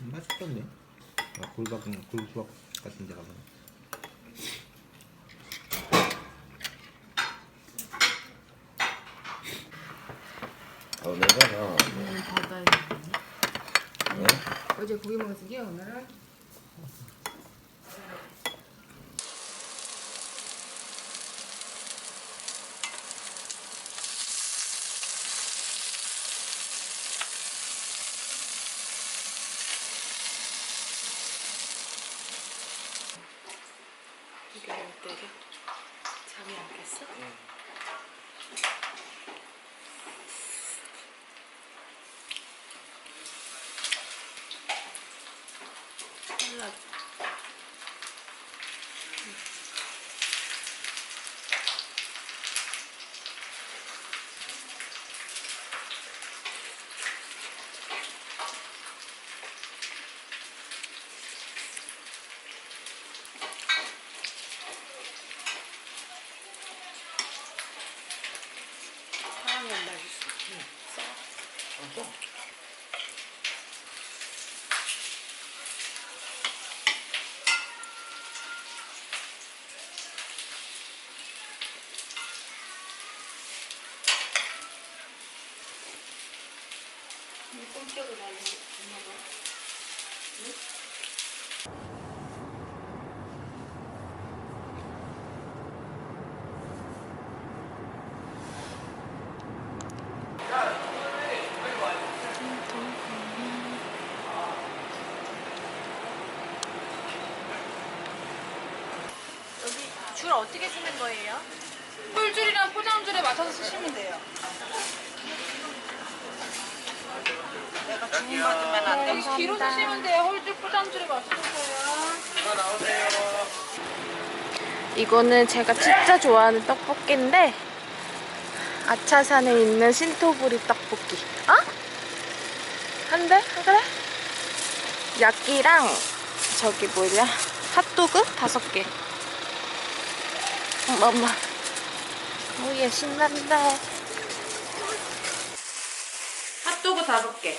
음, 맛있겠네. 아, 굴밥, 굴수박 같은 데 가면. 오늘은 어, 오늘 바다에 네? 어제 고기 먹었으니까 오늘은 어때게? 잠이 안 깼어? 콜라 사랑이 안 맛있어. 꼼짝을 날리고 엄마가 여기 줄 어떻게 쓰는 거예요? 꿀줄이랑 포장줄에 맞춰서 쓰시면 돼요. 내가 주문받으면 안 돼. 여기 뒤로 쓰시면 돼요. 홀줄 포장줄에 맞춰서요. 이거는 제가 진짜 좋아하는 떡볶이인데 아차산에 있는 신토부리 떡볶이. 어? 한 대? 그래? 야끼랑 저기 뭐냐 핫도그 다섯 개. 엄마 엄마. 오예 신난다. 핫도그 다섯 개.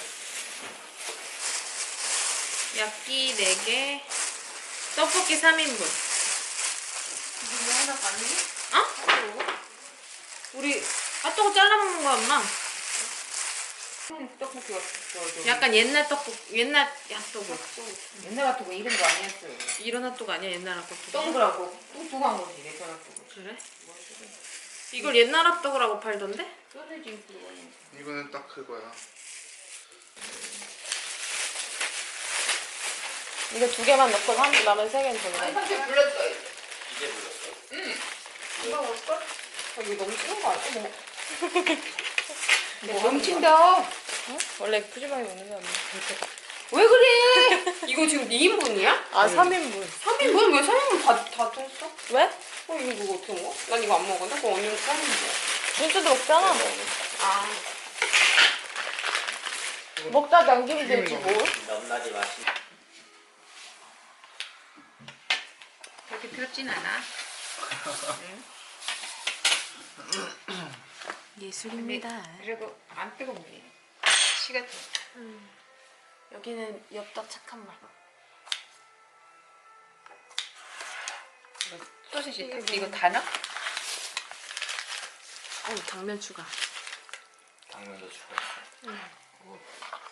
야끼 네 개. 떡볶이 3인분. 이거 하나 맞니? 어? 우리 핫도그 잘라 먹는 거 엄마. 떡볶이 왔어. 약간 옛날 떡볶이, 옛날 핫도그. 옛날 같은 거 이런 거 아니었어요. 이런 핫도그 아니야 옛날 핫도그. 동그랗고 뚱뚱한 거지 내 거라고. 그래? 이걸 옛날 핫도그라고 팔던데? 소세지 그거. 이거는 딱 그거야. 이거 두 개만 넣고 한 라면 세 개는 되네. 삼촌 불렀어. 이제 불렀어? 응. 이거 먹을걸? 어, 이거 너무 심한 거 아니야? 뭐. 넘친다. 원래 푸짐하게 먹는 게 아니야. 왜 그래? 이거 지금 2인분이야? 아 3인분. 3인분? 왜 3인분 다, 다 줬어? 왜? 어, 이거 누가 어떻게 먹어? 난 이거 안 먹었는데? 그거 언니는 3인분이야. 진짜도 먹잖아. 아. 먹다 남기면 되지 뭐. 넘나지 마시. 그렇게 펴진 않아. 예술입니다. 그래도 안 뜨겁네. 시가 여기는 엽떡 착한 맛. 소시지 이거, 이거 다 넣어? 어 당면 추가. 당면도 추가했어.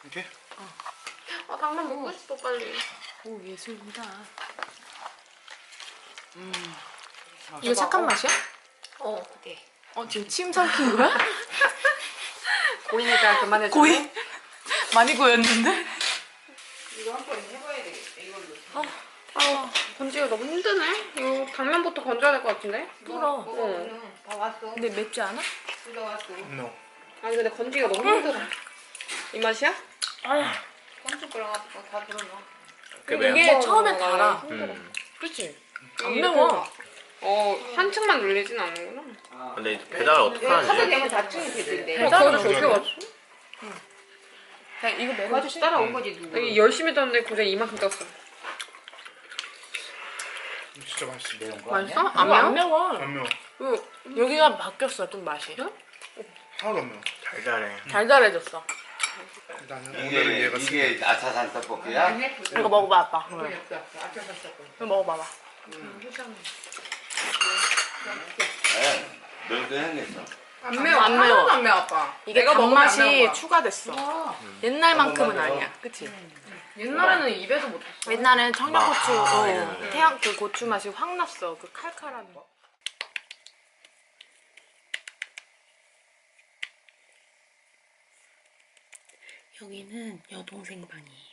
이렇게? 아, 당면 먹고 싶어, 빨리. 오 예술입니다. 아, 이거 착한 맛이야? 어, 네. 어 지금 침 삼킨 거야? 고이니까 그만해줘. 고이? 많이 고였는데? 이거 한 번 해봐야 되겠다, 이걸로. 아 건지가 너무 힘드네. 이거 당면부터 건져야 될 것 같은데? 뚫어. 어. 다 왔어. 근데 맵지 않아? 들어왔어. No. 아니, 근데 건지가 너무 힘들어. 이 맛이야? 아 건지 끌어가지고 다 들어놔. 이게 처음엔 달아. 음. 그치? 안 매워. 어, 한 층만 눌리진 않는구나. 근데 배달 어떻게 하는지? 카드 되면 다층이 되던데. 배달은 거기 어떻게 어디야? 왔어? 야, 이거 매워. 아저씨 따라온 거지, 누구? 여기 열심히 떴는데 고작 이만큼 떴어. 진짜 맛있어. 매운 맛있어? 이거 안안 매워? 매워. 안 매워. 여기가 바뀌었어 좀 맛이. 하나도 안 매워. 달달해. 달달해졌어. 나는 이게 얘가 이게 아차산 떡볶이야? 이거 먹어봐 아빠. 이거 먹어봐봐. 네. 너희도 했겠어. 안 매워. 안 매워. 하나도 안 매워 아빠. 이게 내가 먹으면 안 매운 단맛이 거야. 추가됐어. 옛날만큼은. 아니야. 그치? 옛날에는 입에도 못 했어. 옛날엔 청양고추, 아, 어, 예. 태양 그 고추 맛이 확 났어. 그 칼칼한 거. 여기는 여동생 방이에요.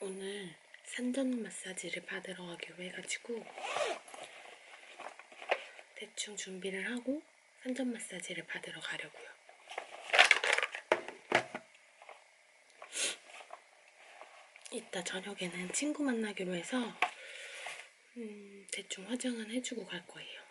오늘 산전 마사지를 받으러 가기로 해가지고 대충 준비를 하고 산전 마사지를 받으러 가려고요. 이따 저녁에는 친구 만나기로 해서 음, 대충 화장은 해주고 갈 거예요.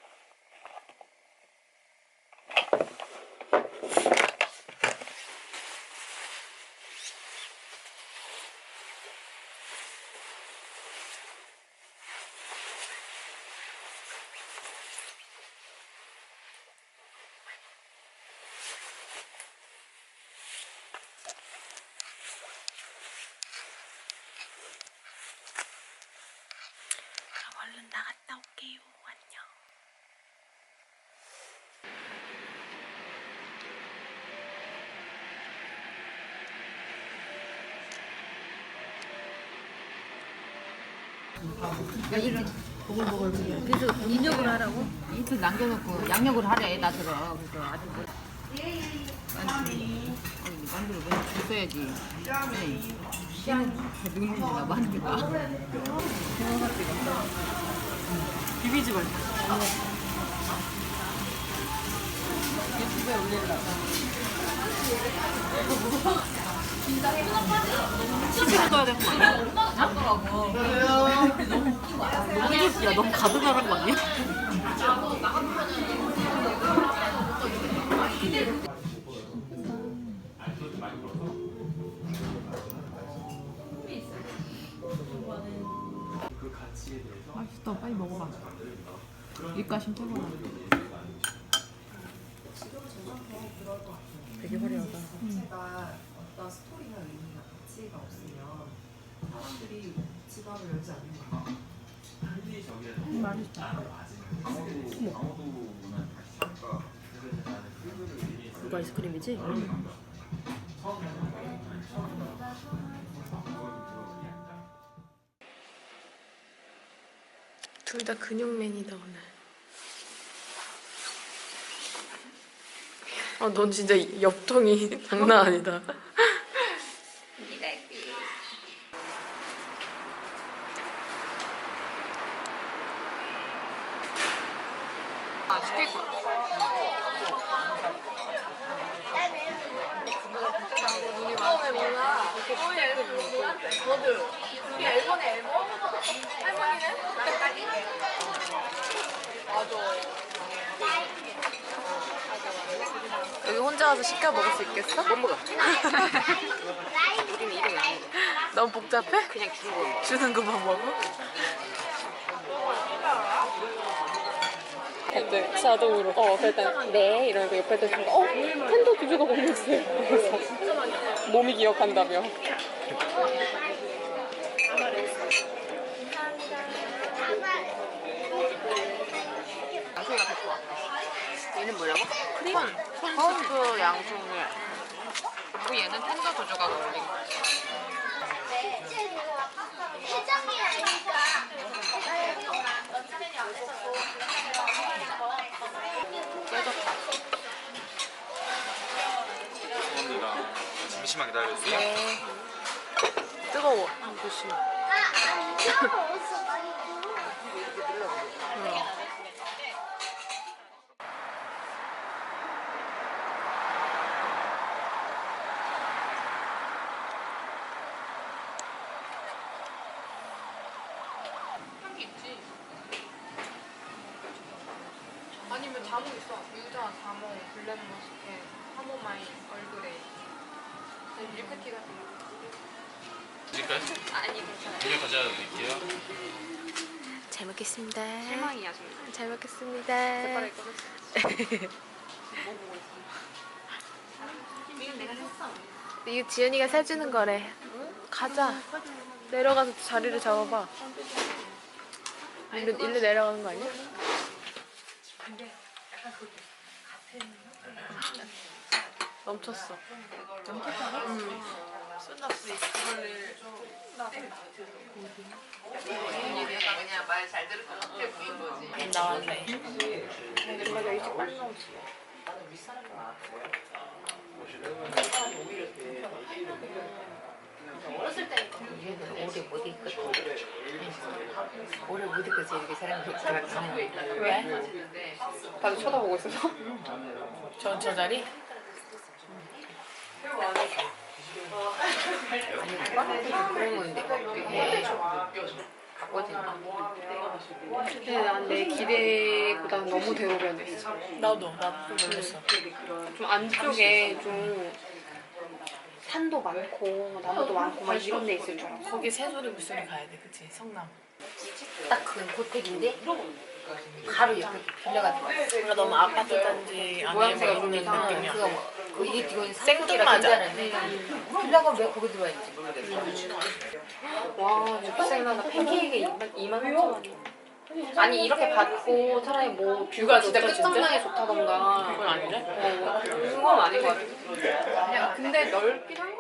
그래서 인력을 하라고? 이틀 남겨놓고 양력을 하래 나처럼 그래서 아주 뭐 아니 만두를 먼저 줬어야지 네. 씨는 늙는지나 만두가 비비지 말고. 유튜브에 올리려 고 치즈를 넣어야 되는 거 아니야? 너무, 야, 너무 가득한 거 아니야? 맛있어. 빨리 먹어봐. 입가심 최고다 되게 화려하다. 제가 어떤 스토리나 의미나 가치가 없으면 사람들이 지갑을 열지 않는 거예요. 이거 아이스크림이지? 둘다 근육맨이다 오늘. 아, 넌 진짜 엽통이 장난 아니다. 아, 시킬 거야. 여기 혼자 와서 시켜 먹을 수 있겠어? 못 먹어. 우리는 이름이. 너무 복잡해? 그냥 주는 거 먹어. 주는 것만 먹어? 네, 자동으로. 어, 그랬더니 네 이러고 옆에 대서 어, 팬더 두 조각 올려주세요. 그래서 몸이 기억한다며. 양송이가 더 좋아. 얘는 뭐라고? 크림? 콘스프 양송이. 그리고 얘는 텐더 두 조각 올린 거. 회장이 아니 깨졌다. 잠시만 기다려주세요. 네. 뜨거워. 조심. 안 들어먹었어, 가지고. 향기 있지. 아니면 자몽 있어. 유자, 자몽, 블랙 머스켓, 하모마일, 얼그레이. 밀크티 같은 거. 드릴까요? 아니 괜찮아요. 음료 가져다 드릴게요. 잘 먹겠습니다. 실망이야, 정말. 잘 먹겠습니다. 색깔이 꺼졌어. 이거 지연이가 사주는 거래. 가자. 내려가서 자리를 잡아봐. 일로, 일로 내려가는 거 아니야? 멈췄어. 그냥 말 잘 들을 것 같아 보인 거지. 나왔네. 오래 못 있거든. 오래 못 있거든 이렇게 사람이 들어가는 왜? 다들 쳐다보고 있어서? 저, 저 자리? 근데 난 내 기대보다 너무 대로변했어. 나도 나도 놀랐어. 좀 안쪽에 좀 산도 많고 나무도 많고 막 이런 데 있을 줄 알았어. 거기 새소리 물소리 가야 돼, 그치? 성남. 딱 그 고택인데 바로 옆에 빌라가 들어와. 뭔가 너무 아파트 단지 안에 모양새가 뭐좀 있는. 느낌이야. 그거 뭐, 그 이게 이건 생뚱 맞아. 상급이라 괜찮은데 빌라가 왜 거기 들어와 있는지 모르겠어. 와, 진짜 비싸긴 하다. 팬케이크에 2만, 2만 3천 원. 아니, 이렇게 받고 차라리 뭐 뷰가 진짜? 끝장나게 좋다던가. 그건 아니래? 어, 그건 아닌 것 같아. 그냥 근데 넓긴 한